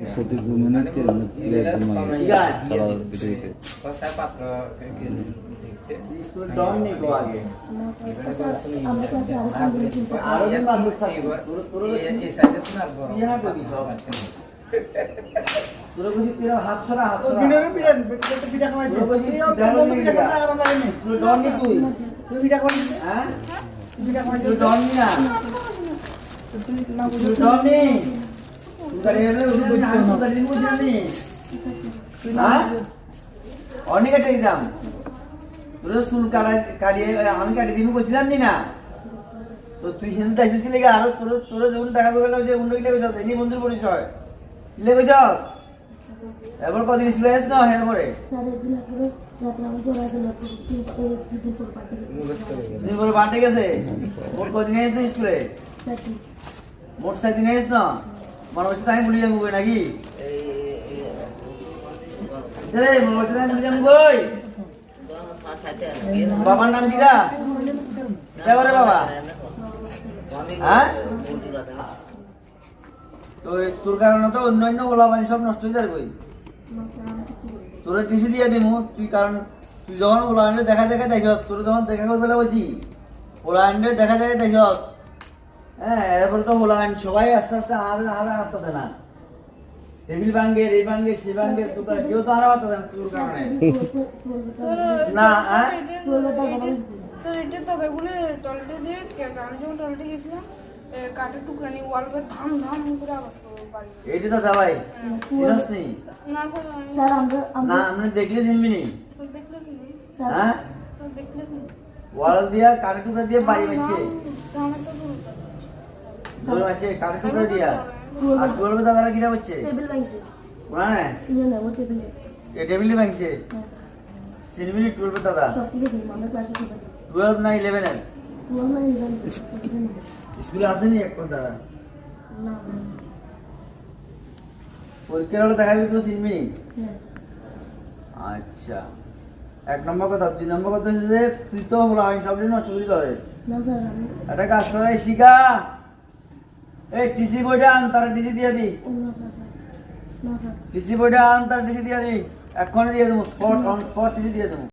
প্রতি দু মিনিট তোমার সারা পৃথিবীতে Ah, তুই অনেক একটা দিতাম। তোরা কাটা কাটিয়ে আমি কাটিয়ে দিন বলছিলাম নি না? তো তুই হিন্দু আসিস কি আরও তোর তোর যখন দেখা করবে যে অন্য কি লেগেছ এনি বন্ধুর পরিচয় কি এবার কদিন স্কুলে আস না হ্যাঁ পরে? দিন পরে বাড়তে গেছে? মোট কদিন আস স্কুলে মোট সাত দিন আস না? মনে যাব নাকি রে মনে হচ্ছে তাই ভুলে যাব বাবার নাম কি দা দেবরে বাবা হ্যাঁ তো তোর কারণে তো অন্যান্য ওলা পানি সব নষ্ট হয়ে যায় কই তোরা টিসি দিয়ে দিমু তুই কারণ তুই যখন ওলা দেখা দেখা দেখ তোর যখন দেখা করবে বলছি ওলা দেখা দেখা দেখ হ্যাঁ এরপরে তো ওলা আন সবাই আস্তে আস্তে আর আর আসতে না। টেবিল ভাঙ্গে এই ভাঙ্গে সে ভাঙ্গে কেউ তো আর না তোর কারণে। না হ্যাঁ? স্যার এটা তবে বলে টয়লেটে যে আমি যখন টয়লেটে গেছিলাম কাঠের টুকরা নিয়ে ওয়ালপে ধাম ধাম করে আওয়াজ করব এইটা নেই? না স্যার আমরা না আমরা আমরা দেখলে চিনবি নি? দেখলে শুনি হ্যাঁ? দেখলে ওয়াল দিয়া কাঠের টুকরা দিয়ে বাড়ি তো। মারছে কাঠের টুকরা দিয়া? আর দাদারা কিরা হচ্ছে টেবিল ভাঙছে। ওরা না ইয়ে না ও টেবিলে এ। টেবিলই ভাঙছে? টুয়েলভে দাদা। সব কিছু দিন আমরা ক্লাসে সবাই টুয়েলভ না ইলেভেনের ও আমরা ইভেন্ট স্কুলে আসেনি এক কোন দাদা? না। পরীক্ষার হলে দেখা যেত হ্যাঁ। আচ্ছা। এক নম্বর কথা দুই নম্বর কথা হচ্ছে যে তুই তো হলো আমি সব নষ্ট করি ধরে না স্যার আমি একটা কাজ করে শিখা। এই টিসি বইটা আন তার টিসি দিয়ে দি। টিসি বইটা আন তার টিসি দিয়ে দি। এক্ষণে দিয়ে দেবো স্পট অন স্পট টিসি দিয়ে দেবো।